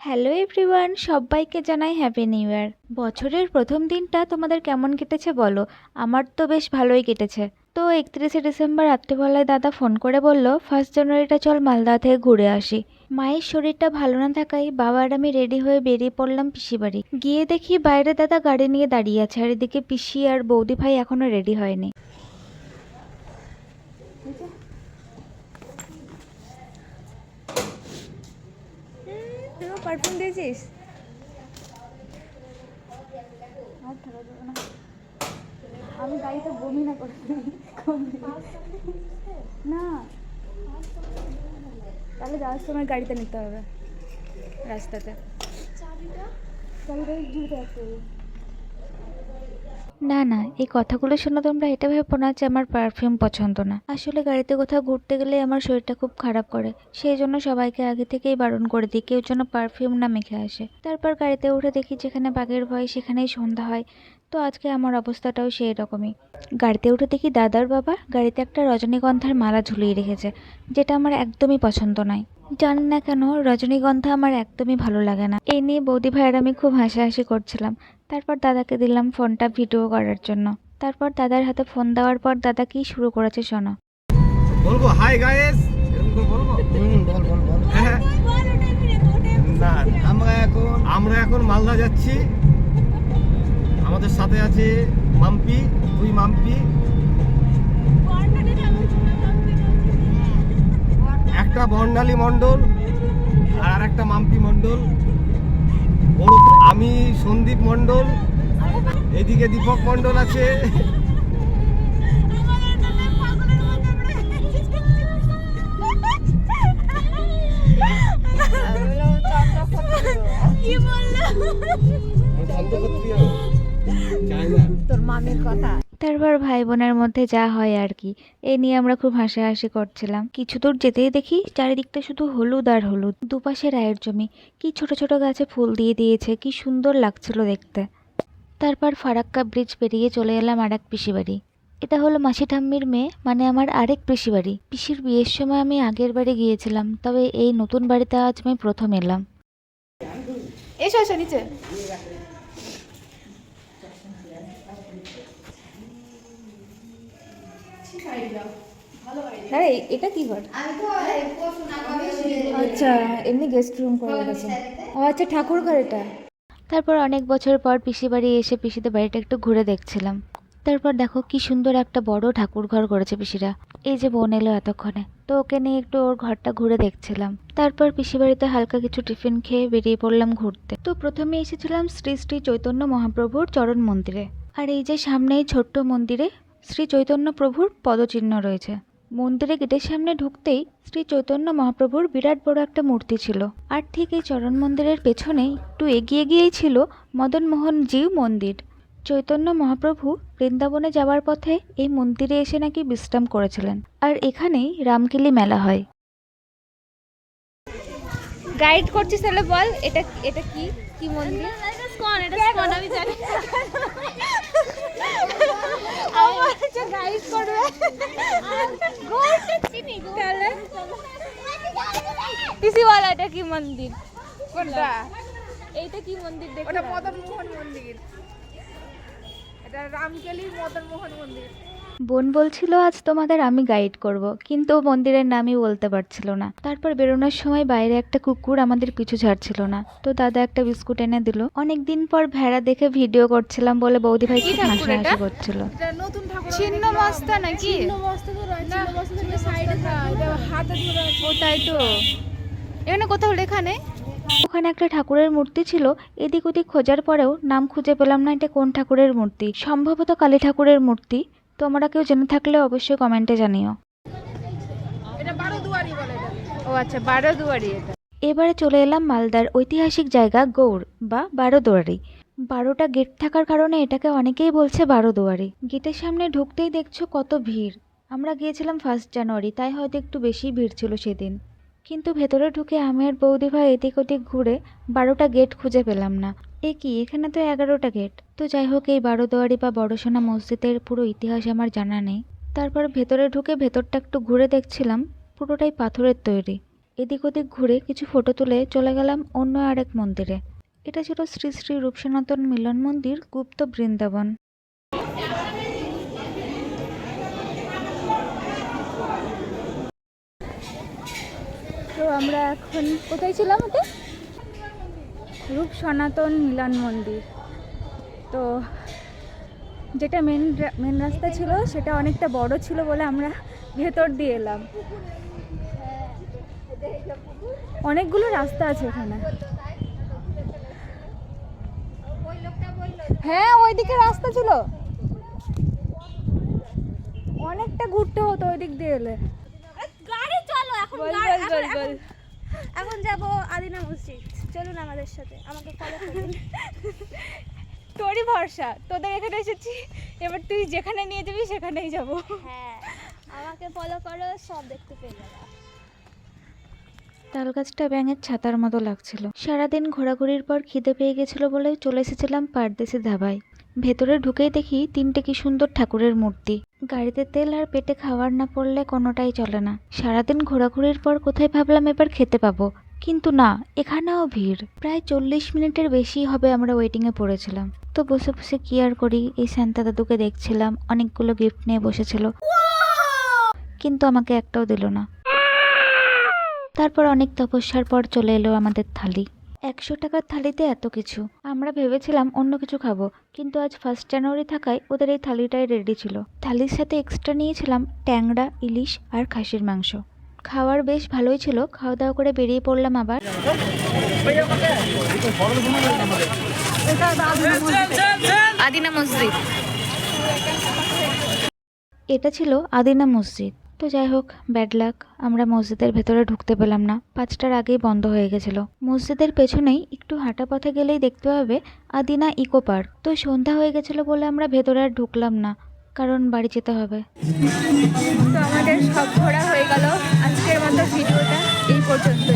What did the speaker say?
Hello everyone, সবাইকে জানাই happy new year বছরের প্রথম দিনটা তোমাদের কেমন কেটেছে বলো? আমার তো বেশ ভালোই কেটেছে। তো একত্রিশে ডিসেম্বর রাত্রিবেলায় দাদা ফোন করে বলল, ফার্স্ট জানুয়ারিটা চল মালদা থেকে ঘুরে আসি। মায়ের শরীরটা ভালো না থাকায় বাবা আর আমি রেডি হয়ে বেরিয়ে পড়লাম পিসি বাড়ি। গিয়ে দেখি বাইরে দাদা গাড়ি নিয়ে দাঁড়িয়ে আছে, আর এদিকে পিসি আর বৌদি ভাই এখনও রেডি হয়নি। পারফিউম দিয়েছিস? আমি গাড়িতে বমি না করছি না। তাহলে যাওয়ার সময় গাড়িতে নিতে হবে রাস্তাতে। চাবিটা? আছে। না না, এই কথাগুলো শুনে তোমরা এটা ভেবো না যে আমার পারফিউম পছন্দ না। আসলে গাড়িতে কোথাও ঘুরতে গেলে আমার শরীরটা খুব খারাপ করে, সেই জন্য সবাইকে আগে থেকেই বারণ করে দিই কেউ যেন পারফিউম না মেখে আসে। তারপর গাড়িতে উঠে দেখি যেখানে বাঘের ভয় সেখানেই সন্ধ্যা হয়, তো আজকে আমার অবস্থাটাও সেই রকমই। গাড়িতে উঠে দেখি দাদার বাবা গাড়িতে একটা রজনীগন্ধার মালা ঝুলিয়ে রেখেছে, যেটা আমার একদমই পছন্দ নয়। জানি না কেন রজনীগন্ধা আমার একদমই ভালো লাগে না। এই নিয়ে বৌদি ভাইয়ের আমি খুব হাসাহাসি করছিলাম। তারপর দাদাকে দিলাম ফোনটা ভিডিও করার জন্য। তারপর দাদার হাতে ফোন দেওয়ার পর দাদা কি শুরু করেছে শোনো। বলব হাই গাইস এরকম করে বলব? হুম বল বল বল। হ্যাঁ না আমরা এখন আমরা এখন মালদা যাচ্ছি। আমাদের সাথে আছে মাম্পি দুই মাম্পি। একটা বর্ণালী মণ্ডল আর একটা মাম্পি মণ্ডল। আমি সন্দীপ মন্ডল এদিকে দীপক মন্ডল আছে। তোর মামির কথা। তারপর ভাই বোনের মধ্যে যা হয় আর কি। এই নিয়ে আমরা খুব হাসাহাসি করছিলাম। কিছু দূর যেতেই দেখি চারিদিকটা শুধু হলুদ আর হলুদ। দুপাশে রায়ের জমি। কি ছোট ছোট গাছে ফুল দিয়ে দিয়েছে, কি সুন্দর লাগছিল দেখতে। তারপর ফারাক্কা ব্রিজ পেরিয়ে চলে এলাম আর এক পিসি বাড়ি এটা হলো মাসি ঠাম্মির মেয়ে মানে আমার আরেক পিসি বাড়ি পিসির বিয়ের সময় আমি আগের বাড়ি গিয়েছিলাম, তবে এই নতুন বাড়িতে আজ আমি প্রথম এলাম। এসো এসো, নিচে। আরে এটা কি ঘর? আচ্ছা এমনি গেস্ট রুম করে ও আচ্ছা ঠাকুর ঘর এটা? তারপর অনেক বছর পর পিসি বাড়ি এসে পিসিদের বাড়িটা একটু ঘুরে দেখছিলাম। তারপর দেখো কি সুন্দর একটা বড় ঠাকুর ঘর করেছে পিসিরা। এই যে বোন এলো এতক্ষণে। তো ওকে নিয়ে একটু ওর ঘরটা ঘুরে দেখছিলাম। তারপর পিসি বাড়িতে হালকা কিছু টিফিন খেয়ে বেরিয়ে পড়লাম ঘুরতে। তো প্রথমে এসেছিলাম শ্রী শ্রী চৈতন্য মহাপ্রভুর চরণ মন্দিরে। আর এই যে সামনেই ছোট্ট মন্দিরে শ্রী চৈতন্য প্রভুর পদচিহ্ন রয়েছে। মন্দিরে গেটের সামনে ঢুকতেই শ্রী চৈতন্য মহাপ্রভুর বিরাট বড় একটা মূর্তি ছিল। আর ঠিক এই চরণ মন্দিরের পেছনেই একটু এগিয়ে গিয়েই ছিল মদন মোহন জিউ মন্দির। চৈতন্য মহাপ্রভু বৃন্দাবনে যাওয়ার পথে এই মন্দিরে এসে নাকি বিশ্রাম করেছিলেন। আর এখানেই রামকেলি মেলা হয়। গাইড করছিস তাহলে বল এটা এটা কি কি মন্দির? এটা আমি জানি। আমার যে গাইড করবে। তাহলে? পিসি কি মন্দির? কোনটা? এইটা কি মন্দির দেখো ওটা মদন মোহন মন্দির। এটা রামকেলি মদন মোহন মন্দির। বোন বলছিল আজ তোমাদের আমি গাইড করব। কিন্তু ও মন্দিরের নামই বলতে পারছিল না। তারপর বেরোনোর সময় বাইরে একটা কুকুর আমাদের পিছু ছাড়ছিল না। তো দাদা একটা বিস্কুট এনে দিল। অনেক দিন পর ভেড়া দেখে ভিডিও করছিলাম বলে বৌদি ভাই খুব হাসাহাসি করছিল। নতুন ছিন্ন মস্তা নাকি? তো। এখানে কোথাও লেখা নেই? ওখানে একটা ঠাকুরের মূর্তি ছিল। এদিক ওদিক খোঁজার পরেও নাম খুঁজে পেলাম না এটা কোন ঠাকুরের মূর্তি। সম্ভবত কালী ঠাকুরের মূর্তি। তোমরা কেউ জেনে থাকলে অবশ্যই কমেন্টে জানিও। ও আচ্ছা বারো দুয়ারি এটা। এবারে চলে এলাম মালদার ঐতিহাসিক জায়গা গৌড় বা বারোদুয়ারি বারোটা গেট থাকার কারণে এটাকে অনেকেই বলছে বারোদুয়ারি গেটের সামনে ঢুকতেই দেখছ কত ভিড়। আমরা গিয়েছিলাম ফার্স্ট জানুয়ারি তাই হয়তো একটু বেশি ভিড় ছিল সেদিন। কিন্তু ভেতরে ঢুকে আমি আর বৌদি ভাই এদিক ওদিক ঘুরে বারোটা গেট খুঁজে পেলাম না। এ কি, এখানে তো এগারোটা গেট তো যাই হোক, এই বারোদুয়ারি বা বড়সোনা মসজিদের পুরো ইতিহাস আমার জানা নেই। তারপর ভেতরে ঢুকে ভেতরটা একটু ঘুরে দেখছিলাম, পুরোটাই পাথরের তৈরি। এদিক ওদিক ঘুরে কিছু ফটো তুলে চলে গেলাম অন্য আরেক মন্দিরে। এটা ছিল শ্রী শ্রী রূপসনাতন মিলন মন্দির, গুপ্ত বৃন্দাবন। তো আমরা এখন কোথায় ছিলাম ওটা রূপ সনাতন মিলন মন্দির। তো যেটা মেন মেন রাস্তা ছিল সেটা অনেকটা বড় ছিল বলে আমরা ভেতর দিয়ে এলাম। অনেকগুলো রাস্তা আছে এখানে। হ্যাঁ ওইদিকে রাস্তা ছিল। অনেকটা ঘুরতে হতো ওই দিক দিয়ে এলে। গাড়ি চলো এখন এখন- যাব আদিনা মসজিদ চলুন আমাদের সাথে আমাকে ফলো করুন। তোরই ভরসা তোদের এখানে এসেছি এবার তুই যেখানে নিয়ে যাবি সেখানেই যাব। হ্যাঁ আমাকে ফলো করো সব দেখতে পেয়ে যাবে। তালগাছটা ব্যাঙের ছাতার মতো লাগছিল। সারাদিন ঘোরাঘুরির পর খিদে পেয়ে গেছিল বলে চলে এসেছিলাম পারদেশি ধাবায়। ভেতরে ঢুকেই দেখি তিনটে কি সুন্দর ঠাকুরের মূর্তি। গাড়িতে তেল আর পেটে খাওয়ার না পড়লে কোনোটাই চলে না। সারাদিন ঘোরাঘুরির পর কোথায় ভাবলাম এবার খেতে পাবো? কিন্তু না, এখানেও ভিড়। প্রায় চল্লিশ মিনিটের বেশি হবে আমরা ওয়েটিংয়ে পড়েছিলাম। তো বসে বসে কি আর করি? এই শান্তা দাদুকে দেখছিলাম, অনেকগুলো গিফট নিয়ে বসেছিল। কিন্তু আমাকে একটাও দিল না। তারপর অনেক তপস্যার পর চলে এলো আমাদের থালি। একশো টাকার থালিতে এত কিছু। আমরা ভেবেছিলাম অন্য কিছু খাব কিন্তু আজ ফার্স্ট জানুয়ারি থাকায় ওদের এই থালিটাই রেডি ছিল। থালির সাথে এক্সট্রা নিয়েছিলাম ট্যাংরা ইলিশ আর খাসির মাংস। খাওয়ার বেশ ভালোই ছিল খাওয়া দাওয়া করে বেরিয়ে পড়লাম আবার। আদিনা মসজিদ। এটা ছিল আদিনা মসজিদ। তো যাই হোক ব্যাড লাক আমরা মসজিদের ভেতরে ঢুকতে পেলাম না। পাঁচটার আগেই বন্ধ হয়ে গেছিল। মসজিদের পেছনেই একটু হাঁটা পথে গেলেই দেখতে পাবে আদিনা ইকো পার্ক। তো সন্ধ্যা হয়ে গেছিল বলে আমরা ভেতরে আর ঢুকলাম না, কারণ বাড়ি যেতে হবে। তো আমাদের সব ঘোরা হয়ে গেল। আজকের মতো ভিডিওটা এই পর্যন্ত